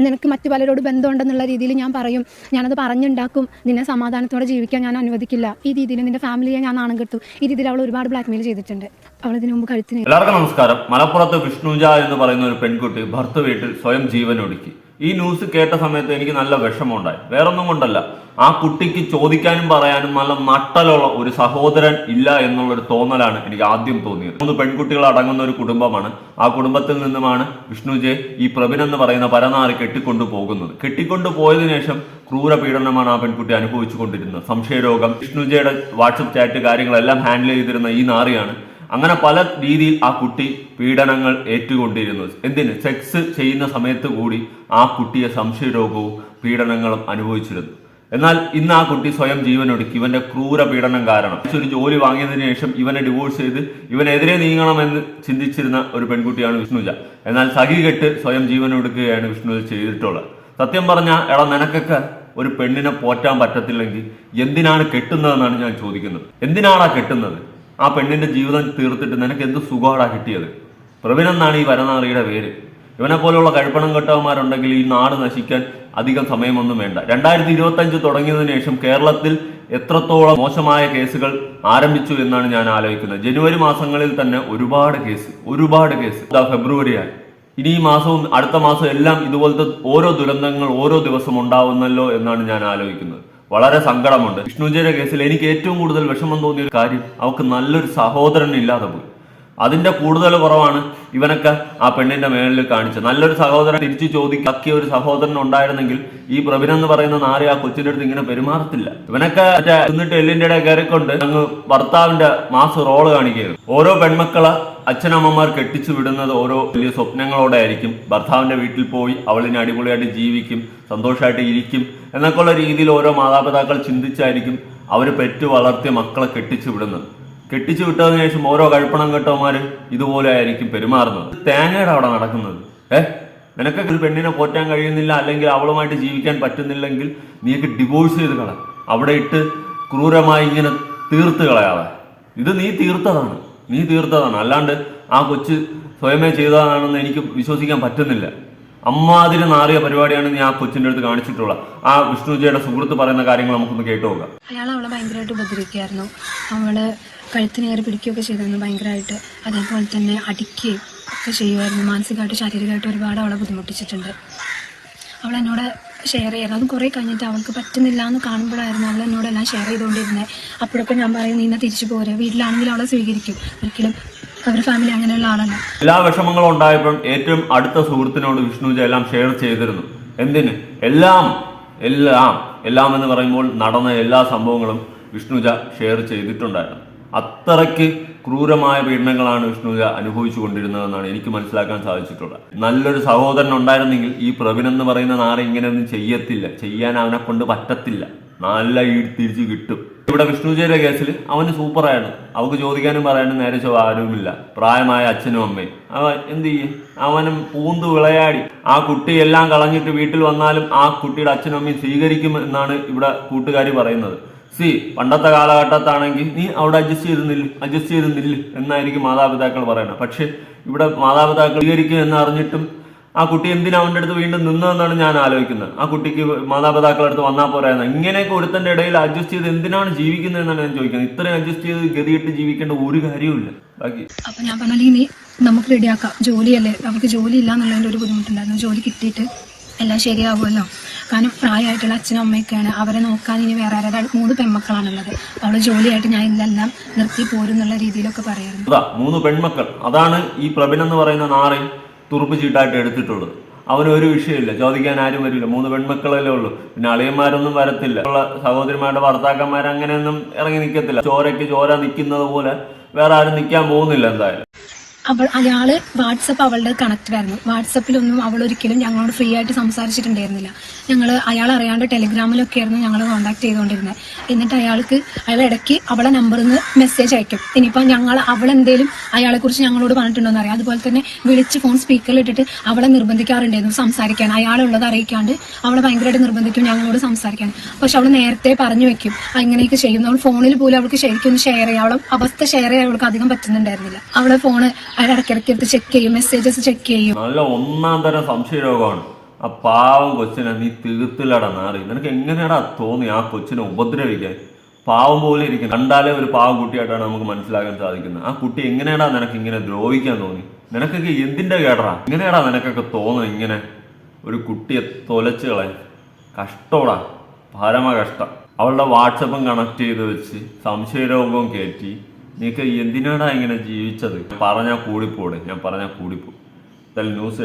നിനക്ക് മറ്റു പലരോട് ബന്ധമുണ്ടെന്നുള്ള രീതിയിൽ ഞാൻ പറയും. ഞാനത് പറഞ്ഞുണ്ടാക്കും. നിന്നെ സമാധാനത്തോടെ ജീവിക്കാൻ ഞാൻ അനുവദിക്കില്ല. ഈ രീതിയിൽ നിന്റെ ഫാമിലിയെ ഞാൻ നാണം കെട്ടു. ഈ രീതിയിൽ അവൾ ഒരുപാട് ബ്ലാക്ക്മെയിൽ ചെയ്തിട്ടുണ്ട്. അവൾ ഇതിനു മുമ്പ് കഴുത്തിന് എല്ലാവർക്കും നമസ്കാരം. മലപ്പുറത്ത് വിഷ്ണുജ എന്ന് പറയുന്ന ഒരു പെൺകുട്ടി ഭർത്ത വീട്ടിൽ സ്വയം ജീവൻ ഒടുക്കി ഈ ന്യൂസ് കേട്ട സമയത്ത് എനിക്ക് നല്ല വിഷമമുണ്ടായി. വേറൊന്നും കൊണ്ടല്ല. ആ കുട്ടിക്ക് ചോദിക്കാനും പറയാനും നല്ല നട്ടലുള്ള ഒരു സഹോദരൻ ഇല്ല എന്നുള്ള ഒരു തോന്നലാണ് എനിക്ക് ആദ്യം തോന്നിയത്. മൂന്ന് പെൺകുട്ടികൾ അടങ്ങുന്ന ഒരു കുടുംബമാണ്. ആ കുടുംബത്തിൽ നിന്നുമാണ് വിഷ്ണുജെ ഈ പ്രബിൻ എന്ന് പറയുന്ന പരനാറി കെട്ടിക്കൊണ്ടു പോകുന്നത്. കെട്ടിക്കൊണ്ടു പോയതിനു ശേഷം ക്രൂര പീഡനമാണ് ആ പെൺകുട്ടി അനുഭവിച്ചു കൊണ്ടിരുന്നത്. സംശയരോഗം. വിഷ്ണുജയുടെ വാട്സപ്പ് ചാറ്റ് കാര്യങ്ങളെല്ലാം ഹാൻഡിൽ ചെയ്തിരുന്ന ഈ നാറിയാണ് അങ്ങനെ പല രീതിയിൽ ആ കുട്ടി പീഡനങ്ങൾ ഏറ്റുകൊണ്ടിരുന്നു. എന്തിന്? സെക്സ് ചെയ്യുന്ന സമയത്ത് കൂടി ആ കുട്ടിയെ സംശയരോഗവും പീഡനങ്ങളും അനുഭവിച്ചിരുന്നു. എന്നാൽ ഇന്ന് ആ കുട്ടി സ്വയം ജീവനൊടുക്കി. ഇവന്റെ ക്രൂര പീഡനം കാരണം. ഒരു ജോലി വാങ്ങിയതിനു ശേഷം ഇവനെ ഡിവോഴ്സ് ചെയ്ത് ഇവനെതിരെ നീങ്ങണമെന്ന് ചിന്തിച്ചിരുന്ന ഒരു പെൺകുട്ടിയാണ് വിഷ്ണുജ. എന്നാൽ സഹി കെട്ട് സ്വയം ജീവനൊടുക്കുകയാണ് വിഷ്ണുജ ചെയ്തിട്ടുള്ളത്. സത്യം പറഞ്ഞാൽ എടാ നിനക്കൊക്കെ ഒരു പെണ്ണിനെ പോറ്റാൻ പറ്റത്തില്ലെങ്കിൽ എന്തിനാണ് കെട്ടുന്നതെന്നാണ് ഞാൻ ചോദിക്കുന്നത്. എന്തിനാണാ കെട്ടുന്നത്? ആ പെണ്ണിന്റെ ജീവിതം തീർത്തിട്ട് നിനക്ക് എന്ത് സുഖമാടാ കിട്ടിയത്? പ്രവീൺ എന്നാണ് ഈ വരനാറിയുടെ പേര്. ഇവനെ പോലെയുള്ള കഴിപ്പണം കെട്ടവന്മാരുണ്ടെങ്കിൽ ഈ നാട് നശിക്കാൻ അധികം സമയമൊന്നും വേണ്ട. രണ്ടായിരത്തി ഇരുപത്തി അഞ്ച് തുടങ്ങിയതിനു ശേഷം കേരളത്തിൽ എത്രത്തോളം മോശമായ കേസുകൾ ആരംഭിച്ചു എന്നാണ് ഞാൻ ആലോചിക്കുന്നത്. ജനുവരി മാസങ്ങളിൽ തന്നെ ഒരുപാട് കേസ് ഒരുപാട് കേസ്. ഫെബ്രുവരി ഫെബ്രുവരിയായി. ഇനി ഈ മാസവും അടുത്ത മാസവും എല്ലാം ഇതുപോലത്തെ ഓരോ ദുരന്തങ്ങൾ ഓരോ ദിവസം ഉണ്ടാവുന്നല്ലോ എന്നാണ് ഞാൻ ആലോചിക്കുന്നത്. വളരെ സങ്കടമുണ്ട്. വിഷ്ണുജയുടെ കേസിൽ എനിക്ക് ഏറ്റവും കൂടുതൽ വിഷമം തോന്നിയ ഒരു കാര്യം അവൾക്ക് നല്ലൊരു സഹോദരൻ ഇല്ലാതെ പോയി. അതിന്റെ കൂടുതൽ കുറവാണ് ഇവനൊക്കെ ആ പെണ്ണിന്റെ മേളിൽ കാണിച്ചത്. നല്ലൊരു സഹോദരൻ തിരിച്ചു ചോദിക്കാക്കിയ ഒരു സഹോദരൻ ഉണ്ടായിരുന്നെങ്കിൽ ഈ പ്രവീൺ എന്ന് പറയുന്ന നാരി ആ കൊച്ചിന്റെ അടുത്ത് ഇങ്ങനെ പെരുമാറത്തില്ല. ഇവനൊക്കെ മറ്റേ എന്നിട്ട് എല്ലിന്റെ കയറിക്കൊണ്ട് അങ്ങ് ഭർത്താവിന്റെ മാസ് റോൾ കാണിക്കുകയായിരുന്നു. ഓരോ പെൺമക്കളെ അച്ഛനമ്മമാർ കെട്ടിച്ചു വിടുന്നത് ഓരോ വലിയ സ്വപ്നങ്ങളോടെ ആയിരിക്കും ഭർത്താവിന്റെ വീട്ടിൽ പോയി അവളിനെ അടിപൊളിയായിട്ട് ജീവിക്കും സന്തോഷമായിട്ട് ഇരിക്കും എന്നൊക്കെയുള്ള രീതിയിൽ ഓരോ മാതാപിതാക്കൾ ചിന്തിച്ചായിരിക്കും അവർ പെറ്റു വളർത്തിയ മക്കളെ കെട്ടിച്ചു വിടുന്നത്. കെട്ടിച്ചു വിട്ടതിന് ശേഷം ഓരോ കഴിപ്പണം കെട്ടവന്മാർ ഇതുപോലെ ആയിരിക്കും പെരുമാറുന്നത്. തേങ്ങയുടെ അവിടെ നടക്കുന്നത്. ഏഹ് നിനക്കൊക്കെ ഒരു പെണ്ണിനെ പോറ്റാൻ കഴിയുന്നില്ല അല്ലെങ്കിൽ അവളുമായിട്ട് ജീവിക്കാൻ പറ്റുന്നില്ലെങ്കിൽ നീക്ക് ഡിവോഴ്സ് ചെയ്ത് കള. അവിടെ ഇട്ട് ക്രൂരമായി ഇങ്ങനെ തീർത്ത് കളയാതെ. ഇത് നീ തീർത്തതാണ്. നീ തീർത്തതാണ്. അല്ലാണ്ട് ആ കൊച്ച് സ്വയമേ ചെയ്തതാണെന്ന് എനിക്ക് വിശ്വസിക്കാൻ പറ്റുന്നില്ല. അമ്മാതിരി നാറിയ പരിപാടിയാണ് നീ ആ കൊച്ചിന്റെ അടുത്ത് കാണിച്ചിട്ടുള്ള. ആ വിഷ്ണുജിയുടെ സുഹൃത്ത് പറയുന്ന കാര്യങ്ങൾ നമുക്കൊന്ന് കേട്ടു നോക്കാം. അയാൾ അവളെ ഭയങ്കരമായിട്ട് ഉപദ്രവിക്കുകയായിരുന്നു. അവൾ കഴുത്തിന് കയറി പിടിക്കുകയൊക്കെ ചെയ്തിരുന്നു ഭയങ്കരമായിട്ട്. അതേപോലെ തന്നെ അടിക്കുകയും ഒക്കെ ചെയ്യുമായിരുന്നു. മാനസികമായിട്ട് ശാരീരികമായിട്ട് ഒരുപാട് അവളെ ബുദ്ധിമുട്ടിച്ചിട്ടുണ്ട്. അവൾ എന്നോട് ഷെയർ ചെയ്യാറ്. അത് കുറേ കഴിഞ്ഞിട്ട് അവൾക്ക് പറ്റുന്നില്ല എന്ന് കാണുമ്പോഴായിരുന്നു അവൾ എന്നോട് എല്ലാം ഷെയർ ചെയ്തുകൊണ്ടിരുന്നത് അപ്പോഴൊക്കെ ഞാൻ പറയും നിന്നെ തിരിച്ചു പോരെ. വീട്ടിലാണെങ്കിൽ അവളെ സ്വീകരിക്കും. ഒരിക്കലും അവരുടെ ഫാമിലി അങ്ങനെയുള്ള ആളല്ല. എല്ലാ വിഷമങ്ങളും ഉണ്ടായപ്പോഴും ഏറ്റവും അടുത്ത സുഹൃത്തിനോട് വിഷ്ണുജ എല്ലാം ഷെയർ ചെയ്തിരുന്നു. എന്തിന്? എല്ലാം എല്ലാം എല്ലാം എന്ന് പറയുമ്പോൾ നടന്ന എല്ലാ സംഭവങ്ങളും വിഷ്ണുജ ഷെയർ ചെയ്തിട്ടുണ്ടായിരുന്നു. അത്രയ്ക്ക് ക്രൂരമായ പീഡനങ്ങളാണ് വിഷ്ണുജ അനുഭവിച്ചു കൊണ്ടിരുന്നതെന്നാണ് എനിക്ക് മനസ്സിലാക്കാൻ സാധിച്ചിട്ടുള്ളത്. നല്ലൊരു സഹോദരൻ ഉണ്ടായിരുന്നെങ്കിൽ ഈ പ്രവീൺ എന്ന് പറയുന്ന നാറ് ഇങ്ങനെയൊന്നും ചെയ്യത്തില്ല. ചെയ്യാൻ അവനെ കൊണ്ട് പറ്റത്തില്ല. നല്ല ഈ തിരിച്ച് കിട്ടും. ഇവിടെ വിഷ്ണുജയുടെ കേസിൽ അവന് സൂപ്പറായിരുന്നു അവക്ക് ചോദിക്കാനും പറയാനും നേരെ ആരുമില്ല. പ്രായമായ അച്ഛനും അമ്മയും. അവ എന്ത് ചെയ്യും? അവനും പൂന്ത് വിളയാടി. ആ കുട്ടി എല്ലാം കളഞ്ഞിട്ട് വീട്ടിൽ വന്നാലും ആ കുട്ടിയുടെ അച്ഛനും അമ്മയും സ്വീകരിക്കും എന്നാണ് ഇവിടെ കൂട്ടുകാരി പറയുന്നത്. സി പണ്ടത്തെ കാലഘട്ടത്താണെങ്കിൽ നീ അവിടെ അഡ്ജസ്റ്റ് ചെയ്ത് നില്ല് അഡ്ജസ്റ്റ് ചെയ്ത് നില്ല് എന്നായിരിക്കും മാതാപിതാക്കൾ പറയുന്നത് പക്ഷെ ഇവിടെ മാതാപിതാക്കൾ സ്വീകരിക്കും എന്ന് അറിഞ്ഞിട്ടും ആ കുട്ടി എന്തിനാ അവന്റെ അടുത്ത് വീണ്ടും നിന്നതെന്നാണ് ഞാൻ ആലോചിക്കുന്നത്. ആ കുട്ടിക്ക് മാതാപിതാക്കളുടെ അടുത്ത് വന്നാൽ പോരായിരുന്നു? ഇങ്ങനെയൊക്കെ ഒരുത്തന്റെ ഇടയിൽ അഡ്ജസ്റ്റ് ചെയ്ത് എന്തിനാണ് ജീവിക്കുന്നത് എന്നാണ് ഞാൻ ചോദിക്കുന്നത്. ഇത്രയും അഡ്ജസ്റ്റ് ചെയ്ത് ഗതിയിട്ട് ജീവിക്കേണ്ട ഒരു കാര്യവുമില്ല. ബാക്കി. അപ്പൊ ഞാൻ പറഞ്ഞാൽ നീ നമുക്ക് റെഡിയാക്കാം ജോലിയല്ലേ? അവർക്ക് ജോലി ഇല്ല എന്നുള്ളതിന്റെ ഒരു ബുദ്ധിമുട്ടുണ്ടായിരുന്നു. ജോലി കിട്ടിയിട്ട് എല്ലാം ശരിയാവുമല്ലോ. കാരണം പ്രായമായിട്ടുള്ള അച്ഛനും അമ്മയൊക്കെയാണ്. അവരെ നോക്കാൻ ഇനി വേറെ ആരാ? മൂന്ന് പെൺമക്കളാണുള്ളത്. അവൾ ജോലിയായിട്ട് ഞാൻ ഇതെല്ലാം നിർത്തി പോരും എന്നുള്ള രീതിയിലൊക്കെ പറയാറുണ്ട് മൂന്ന് പെൺമക്കൾ. അതാണ് ഈ പ്രബിൻ എന്ന് പറയുന്ന നാറി തുറുപ്പ് ചീട്ടായിട്ട് എടുത്തിട്ടുള്ളത്. അവന് ഒരു വിഷയമില്ല. ചോദിക്കാൻ ആരും വരില്ല. മൂന്ന് പെൺമക്കളല്ലേ ഉള്ളൂ. പിന്നെ അളിയന്മാരൊന്നും വരത്തില്ല. ഉള്ള സഹോദരിമാരുടെ ഭർത്താക്കന്മാർ അങ്ങനെയൊന്നും ഇറങ്ങി നിൽക്കത്തില്ല ചോരയ്ക്ക് ചോര നിൽക്കുന്നത് പോലെ വേറെ ആരും നിൽക്കാൻ പോകുന്നില്ല എന്തായാലും. അവൾ അയാൾ വാട്സപ്പ് അവളുടെ കണക്റ്റഡ് ആയിരുന്നു വാട്സപ്പിലൊന്നും അവൾ ഒരിക്കലും ഞങ്ങളോട് ഫ്രീ ആയിട്ട് സംസാരിച്ചിട്ടുണ്ടായിരുന്നില്ല. ഞങ്ങൾ അയാൾ അറിയാണ്ട് ടെലിഗ്രാമിലൊക്കെ ആയിരുന്നു ഞങ്ങൾ കോൺടാക്ട് ചെയ്തുകൊണ്ടിരുന്നത്. എന്നിട്ട് അയാൾക്ക് അയാൾ ഇടയ്ക്ക് അവളെ നമ്പറിൽ നിന്ന് മെസ്സേജ് അയക്കും. ഇനിയിപ്പോൾ ഞങ്ങൾ അവളെന്തേലും അയാളെക്കുറിച്ച് ഞങ്ങളോട് പറഞ്ഞിട്ടുണ്ടോ എന്നറിയാം. അതുപോലെ തന്നെ വിളിച്ച് ഫോൺ സ്പീക്കറിൽ ഇട്ടിട്ട് അവളെ നിർബന്ധിക്കാറുണ്ടായിരുന്നു സംസാരിക്കാൻ. അയാളുള്ളത് അറിയിക്കാണ്ട് അവളെ ഭയങ്കരമായിട്ട് നിർബന്ധിക്കും ഞങ്ങളോട് സംസാരിക്കാൻ. പക്ഷെ അവൾ നേരത്തെ പറഞ്ഞു വെക്കും. അങ്ങനെയൊക്കെ ചെയ്യും അവൾ ഫോണിൽ പോലും അവൾക്ക് ശരിക്കും ഷെയർ ചെയ്യാം അവളെ അവസ്ഥ ഷെയർ ചെയ്യാൻ അവൾക്ക് അധികം പറ്റുന്നുണ്ടായിരുന്നില്ല. അവളെ ഫോണ് അയാൾ ഇടയ്ക്കിടയ്ക്ക് എടുത്ത് ചെക്ക് ചെയ്യും മെസ്സേജസ് ചെക്ക് ചെയ്യും. നല്ല ഒന്നാം തരം സംശയരോഗമാണ്. ആ പാവം കൊച്ചിനെ നീ തീർത്തില്ലടാ നാറി. നിനക്ക് എങ്ങനെയാടാ തോന്നി ആ കൊച്ചിനെ ഉപദ്രവിക്കാൻ? പാവം പോലെ ഇരിക്കും കണ്ടാലേ ഒരു പാവം കുട്ടിയായിട്ടാണ് നമുക്ക് മനസ്സിലാക്കാൻ സാധിക്കുന്നത്. ആ കുട്ടി എങ്ങനെയാടാ നിനക്ക് ഇങ്ങനെ ദ്രോഹിക്കാൻ തോന്നി? നിനക്കൊക്കെ എന്തിന്റെ കേടറാ എങ്ങനെയാടാ നിനക്കൊക്കെ തോന്നുന്നത് ഇങ്ങനെ ഒരു കുട്ടിയെ തൊലച്ച് കളയാൻ? കഷ്ടോടാ. പരമ കഷ്ടം അവളുടെ വാട്സപ്പും കണക്ട് ചെയ്ത് വെച്ച് സംശയരോഗവും കയറ്റി നീക്ക് എന്തിനാടാ ഇങ്ങനെ ജീവിച്ചത്? പറഞ്ഞാൽ കൂടിപ്പോടെ ഞാൻ പറഞ്ഞാൽ കൂടിപ്പോ. ന്യൂസ്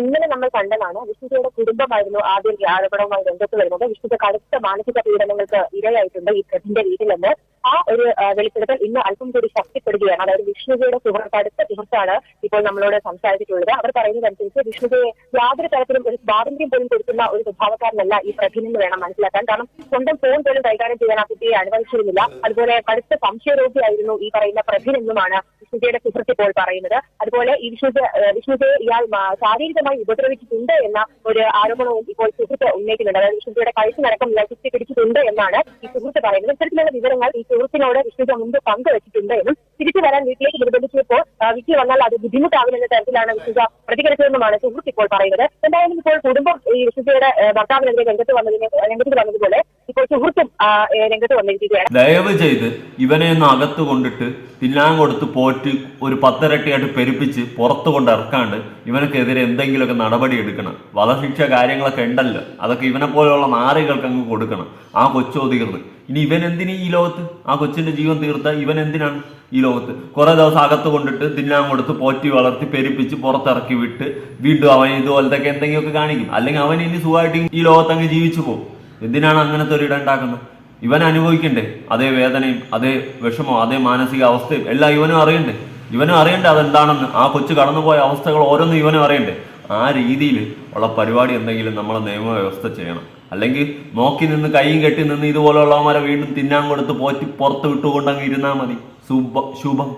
ഇന്നലെ നമ്മൾ കണ്ടതാണ് വിഷ്ണുജയുടെ കുടുംബമായിരുന്നു ആദ്യം ആരോപണവുമായി രംഗത്ത് വരുന്നത്. വിഷ്ണുജ കടുത്ത മാനസിക പീഡനങ്ങൾക്ക് ഇരയായിട്ടുണ്ട് ഈ പ്രതിന്റെ വീട്ടിലെന്ന് ആ ഒരു വെളിപ്പെടുത്തൽ ഇന്ന് അല്പം കൂടി ശക്തിപ്പെടുകയാണ്. അതായത് വിഷ്ണുജയുടെ സുഹൃത്ത് അടുത്ത സുഹൃത്താണ് ഇപ്പോൾ നമ്മളോട് സംസാരിച്ചിട്ടുള്ളത്. അവർ പറയുന്നതനുസരിച്ച് വിഷ്ണുജയെ യാതൊരു തരത്തിലും ഒരു സ്വാതന്ത്ര്യം പോലും കൊടുക്കുന്ന ഒരു സ്വഭാവക്കാരനല്ല ഈ പ്രതിൻ എന്ന് വേണം മനസ്സിലാക്കാൻ. കാരണം സ്വന്തം ഫോൺ പോലും കൈകാര്യം ചെയ്യാൻ ആ കുട്ടിയെ അനുവദിച്ചിരുന്നില്ല. അതുപോലെ കടുത്ത സംശയരോഗിയായിരുന്നു ഈ പറയുന്ന പ്രതിൻ എന്നുമാണ് വിഷ്ണുജയുടെ സുഹൃത്ത് ഇപ്പോൾ പറയുന്നത്. അതുപോലെ ഈ വിഷ്ണുജ വിഷ്ണുജയെ ഇയാൾ ശാരീരികമായി ഉപദ്രവിച്ചിട്ടുണ്ട് എന്ന ഒരു ആരോപണവും ഇപ്പോൾ സുഹൃത്ത് ഉന്നയിക്കുന്നുണ്ട്. അതായത് വിഷ്ണുജയുടെ കഴിച്ചു നടക്കം ഇയാൾ കുത്തി പിടിച്ചിട്ടുണ്ട് എന്നാണ് ഈ സുഹൃത്ത് പറയുന്നത്. ഇത്തരത്തിലുള്ള വിവരങ്ങൾ ഈ സുഹൃത്തിനോട് വിഷ്ണുജ മുമ്പ് പങ്കുവച്ചിട്ടുണ്ട് എന്നും തിരിച്ചു വരാൻ വീട്ടിലേക്ക് നിർബന്ധിച്ചപ്പോൾ വീട്ടിൽ വന്നാൽ അത് ബുദ്ധിമുട്ടാകുമെന്ന തരത്തിലാണ് വിഷ്ണുജ പ്രതികരിച്ചതെന്നുമാണ് സുഹൃത്ത് ഇപ്പോൾ പറയുന്നത്. എന്തായാലും ഇപ്പോൾ കുടുംബം ഈ വിഷ്ണുജയുടെ ഭർത്താവിനെതിരെ രംഗത്ത് വന്നതിനെ രംഗത്ത് വന്നതുപോലെ ഇപ്പോൾ സുഹൃത്തും രംഗത്ത് വന്നിരിക്കുകയാണ്. ദയവ് ചെയ്ത് ഇവനെ ഒന്ന് അകത്ത് കൊണ്ടിട്ട് തിന്നാൻ കൊടുത്ത് പോറ്റ് ഒരു പത്തിരട്ടിയായിട്ട് പെരുപ്പിച്ച് പുറത്തു കൊണ്ട് ഇറക്കാണ്ട് ഇവനക്കെതിരെ എന്തെങ്കിലുമൊക്കെ നടപടി എടുക്കണം. വധശിക്ഷ കാര്യങ്ങളൊക്കെ ഉണ്ടല്ലോ. അതൊക്കെ ഇവനെ പോലെയുള്ള നാറികൾക്ക് അങ്ങ് കൊടുക്കണം. ആ കൊച്ചു ഇനി ഇവൻ എന്തിന് ഈ ലോകത്ത്? ആ കൊച്ചിന്റെ ജീവൻ തീർത്ത ഇവൻ എന്തിനാണ് ഈ ലോകത്ത്? കുറെ ദിവസം അകത്ത് കൊണ്ടിട്ട് തിന്നാൻ കൊടുത്ത് പോറ്റി വളർത്തി പെരുപ്പിച്ച് പുറത്തിറക്കി വിട്ട് വീണ്ടും അവൻ ഇതുപോലത്തെ എന്തെങ്കിലുമൊക്കെ കാണിക്കും. അല്ലെങ്കിൽ അവൻ ഇനി സുഖമായിട്ട് ഈ ലോകത്ത് അങ്ങ് ജീവിച്ചു പോകും. എന്തിനാണ് അങ്ങനത്തെ ഒരു ഇടം ഉണ്ടാക്കുന്നത്? ഇവൻ അനുഭവിക്കണ്ടേ? അതേ വേദനയും അതേ വിഷമവും അതേ മാനസിക അവസ്ഥയും എല്ലാം ഇവനും അറിയണ്ടേ? ഇവനും അറിയണ്ടേ അതെന്താണെന്ന്? ആ കൊച്ചു കടന്നുപോയ അവസ്ഥകൾ ഓരോന്നും ഇവനും അറിയണ്ടേ? ആ രീതിയിൽ ഉള്ള പരിപാടി എന്തെങ്കിലും നമ്മൾ നിയമവ്യവസ്ഥ ചെയ്യണം. അല്ലെങ്കിൽ നോക്കി നിന്ന് കൈയും കെട്ടി നിന്ന് ഇതുപോലെയുള്ളവന്മാരെ വീണ്ടും തിന്നാൻ കൊടുത്ത് പോറ്റി പുറത്ത് വിട്ടുകൊണ്ടങ്ങ് ഇരുന്നാൽ മതി. ശുഭം ശുഭം.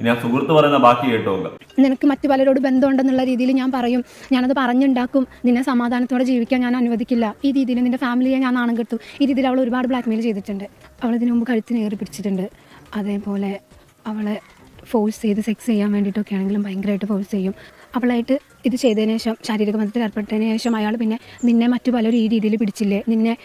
ഇനി ആ സുഹൃത്ത് പറയുന്ന ബാക്കി കേട്ടു നിനക്ക് മറ്റു പലരോട് ബന്ധമുണ്ടെന്നുള്ള രീതിയിൽ ഞാൻ പറയും. ഞാനത് പറഞ്ഞുണ്ടാക്കും. നിന്നെ സമാധാനത്തോടെ ജീവിക്കാൻ ഞാൻ അനുവദിക്കില്ല. ഈ രീതിയിൽ നിന്റെ ഫാമിലിയെ ഞാൻ നാണം കെട്ടു. ഈ രീതിയിൽ അവൾ ഒരുപാട് ബ്ലാക്ക് മെയിൽ ചെയ്തിട്ടുണ്ട്. അവൾ ഇതിനു മുമ്പ് കഴുത്തിന് ഏറി പിടിച്ചിട്ടുണ്ട്. അതേപോലെ അവളെ ഫോഴ്സ് ചെയ്ത് സെക്സ് ചെയ്യാൻ വേണ്ടിയിട്ടൊക്കെ ആണെങ്കിലും ഭയങ്കരമായിട്ട് ഫോഴ്സ് ചെയ്യും. അവളായിട്ട് ഇത് ചെയ്തതിന് ശേഷം ശാരീരിക ബന്ധത്തിൽ ഏർപ്പെട്ടതിന് ശേഷം അയാൾ പിന്നെ നിന്നെ മറ്റു പലരും ഈ രീതിയിൽ പിടിച്ചില്ലേ? നിന്നെ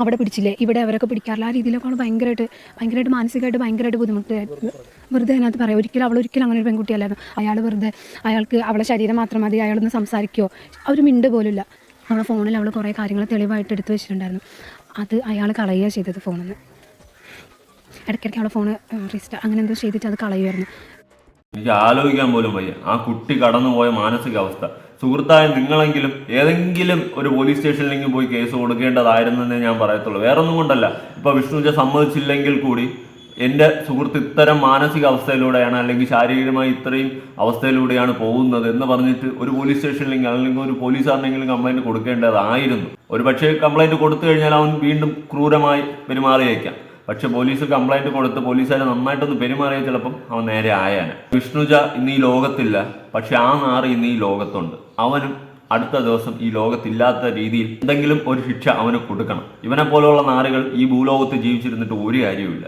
അവിടെ പിടിച്ചില്ലേ? ഇവിടെ അവരൊക്കെ പിടിക്കാറില്ല. ആ രീതിയിലൊക്കെ ഭയങ്കരമായിട്ട് ഭയങ്കരമായിട്ട് മാനസികമായിട്ട് ഭയങ്കരമായിട്ട് ബുദ്ധിമുട്ടായിരുന്നു വെറുതെ അതിനകത്ത് പറയാം. ഒരിക്കലും അവൾ ഒരിക്കലും അങ്ങനെ ഒരു പെൺകുട്ടിയല്ലായിരുന്നു അയാൾ വെറുതെ അയാൾക്ക് അവളെ ശരീരം മാത്രം മതി അയാളൊന്ന് സംസാരിക്കുകയോ ഒരു മിണ്ട് പോലുമില്ല. അവളെ ഫോണിൽ അവൾ കുറേ കാര്യങ്ങൾ തെളിവായിട്ട് എടുത്തു വെച്ചിട്ടുണ്ടായിരുന്നു. അത് അയാൾ കളയുക ചെയ്തത് ഫോണിൽ നിന്ന് ഇടയ്ക്കിടയ്ക്ക് അവളെ ഫോൺ റീസ്റ്റാർ അങ്ങനെ എന്തോ ചെയ്തിട്ട് അത് കളയുമായിരുന്നു എനിക്ക് ആലോചിക്കാൻ പോലും വയ്യ. ആ കുട്ടി കടന്നുപോയ മാനസികാവസ്ഥ. സുഹൃത്തായ നിങ്ങളെങ്കിലും ഏതെങ്കിലും ഒരു പോലീസ് സ്റ്റേഷനിലെങ്കിലും പോയി കേസ് കൊടുക്കേണ്ടതായിരുന്നെന്നേ ഞാൻ പറയത്തുള്ളൂ. വേറെ ഒന്നും കൊണ്ടല്ല. ഇപ്പൊ വിഷ്ണുജ സമ്മതിച്ചില്ലെങ്കിൽ കൂടി എന്റെ സുഹൃത്ത് ഇത്തരം മാനസിക അവസ്ഥയിലൂടെയാണ് അല്ലെങ്കിൽ ശാരീരികമായി ഇത്രയും അവസ്ഥയിലൂടെയാണ് പോകുന്നത് എന്ന് പറഞ്ഞിട്ട് ഒരു പോലീസ് സ്റ്റേഷനിലെങ്കിൽ അല്ലെങ്കിൽ ഒരു പോലീസുകാരനെങ്കിലും കംപ്ലൈന്റ് കൊടുക്കേണ്ടതായിരുന്നു. ഒരു പക്ഷേ കംപ്ലൈന്റ് കൊടുത്തു കഴിഞ്ഞാൽ അവൻ വീണ്ടും ക്രൂരമായി പെരുമാറിയേക്കാം. പക്ഷെ പോലീസ് കംപ്ലൈന്റ് കൊടുത്ത് പോലീസുകാരെ നന്നായിട്ടൊന്ന് പെരുമാറിയ ചിലപ്പം അവൻ നേരെ ആയാനാണ് വിഷ്ണുജ ഇന്ന് ഈ ലോകത്തില്ല. പക്ഷെ ആ നാറ് ഇന്ന് ഈ ലോകത്തുണ്ട്. അവനും അടുത്ത ദിവസം ഈ ലോകത്തില്ലാത്ത രീതിയിൽ എന്തെങ്കിലും ഒരു ശിക്ഷ അവന് കൊടുക്കണം. ഇവനെ പോലെയുള്ള നാറുകൾ ഈ ഭൂലോകത്ത് ജീവിച്ചിരുന്നിട്ട് ഒരു കാര്യവുമില്ല.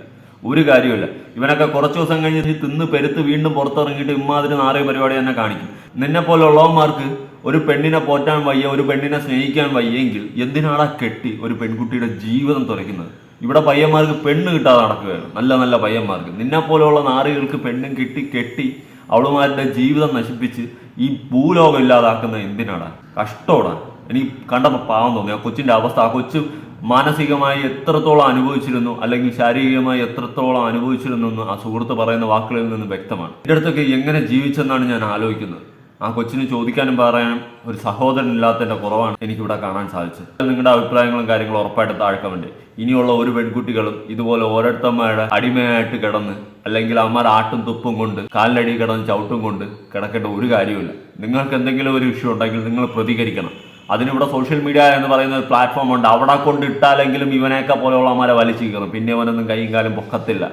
ഒരു കാര്യമില്ല ഇവനൊക്കെ കുറച്ച് ദിവസം കഴിഞ്ഞ് തിന്ന് പെരുത്ത് വീണ്ടും പുറത്തിറങ്ങിയിട്ട് ഇമ്മാതിരി നാറിയ പരിപാടി തന്നെ കാണിക്കും. നിന്നെ പോലുള്ളവന്മാർക്ക് ഒരു പെണ്ണിനെ പോറ്റാൻ വയ്യ ഒരു പെണ്ണിനെ സ്നേഹിക്കാൻ വയ്യെങ്കിൽ എന്തിനാടാ കെട്ടി ഒരു പെൺകുട്ടിയുടെ ജീവിതം തുറയ്ക്കുന്നത്? ഇവിടെ പയ്യന്മാർക്ക് പെണ്ണ് കിട്ടാതെ നടക്കുകയാണ് നല്ല നല്ല പയ്യന്മാർക്ക്. നിന്നെ പോലെയുള്ള നാറികൾക്ക് പെണ്ണും കിട്ടി കെട്ടി അവളുമാരുടെ ജീവിതം നശിപ്പിച്ച് ഈ ഭൂലോകം ഇല്ലാതാക്കുന്ന എന്തിനാണ്? കഷ്ടോടാ എനിക്ക് കണ്ടപ്പോൾ പാവം തോന്നി. ആ കൊച്ചിന്റെ അവസ്ഥ ആ കൊച്ചു മാനസികമായി എത്രത്തോളം അനുഭവിച്ചിരുന്നു അല്ലെങ്കിൽ ശാരീരികമായി എത്രത്തോളം അനുഭവിച്ചിരുന്നു എന്ന് ആ സുഹൃത്ത് പറയുന്ന വാക്കുകളിൽ നിന്ന് വ്യക്തമാണ്. എന്റെ അടുത്തൊക്കെ എങ്ങനെ ജീവിച്ചെന്നാണ് ഞാൻ ആലോചിക്കുന്നത്. ആ കൊച്ചിന് ചോദിക്കാനും പറയാനും ഒരു സഹോദരൻ ഇല്ലാത്തതിന്റെ കുറവാണ് എനിക്കിവിടെ കാണാൻ സാധിച്ചത്. നിങ്ങളുടെ അഭിപ്രായങ്ങളും കാര്യങ്ങളും ഉറപ്പായിട്ട് താഴ്ക്കമുണ്ട് ഇനിയുള്ള ഒരു പെൺകുട്ടികളും ഇതുപോലെ ഓരോരുത്തന്മാരുടെ അടിമയായിട്ട് കിടന്ന് അല്ലെങ്കിൽ അവന്മാർ ആട്ടും തുപ്പും കൊണ്ട് കാലിലടി കിടന്ന് ചവിട്ടും കൊണ്ട് കിടക്കേണ്ട ഒരു കാര്യമില്ല നിങ്ങൾക്ക് എന്തെങ്കിലും ഒരു ഇഷ്യൂ ഉണ്ടെങ്കിൽ നിങ്ങൾ പ്രതികരിക്കണം. അതിനിവിടെ സോഷ്യൽ മീഡിയ എന്ന് പറയുന്ന ഒരു പ്ലാറ്റ്ഫോം ഉണ്ട്. അവിടെ കൊണ്ട് ഇട്ടാലെങ്കിലും ഇവനെയൊക്കെ പോലെയുള്ളമാരെ വലിച്ചു കയറും പിന്നെ അവനൊന്നും കൈയും കാലും പൊക്കത്തില്ല.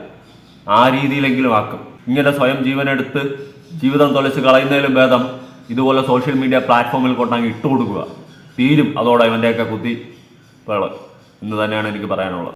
ആ രീതിയിലെങ്കിലും ആക്കും. ഇങ്ങനെ സ്വയം ജീവനെടുത്ത് ജീവിതം തൊലച്ച് കളയുന്നതിലും ഭേദം ഇതുപോലെ സോഷ്യൽ മീഡിയ പ്ലാറ്റ്ഫോമിൽ കൊണ്ടങ്ങ് ഇട്ടുകൊടുക്കുക. തീരും. അതോടെ ഇവന്റെയൊക്കെ കുത്തി പേൾ എന്ന് തന്നെയാണ് എനിക്ക് പറയാനുള്ളത്.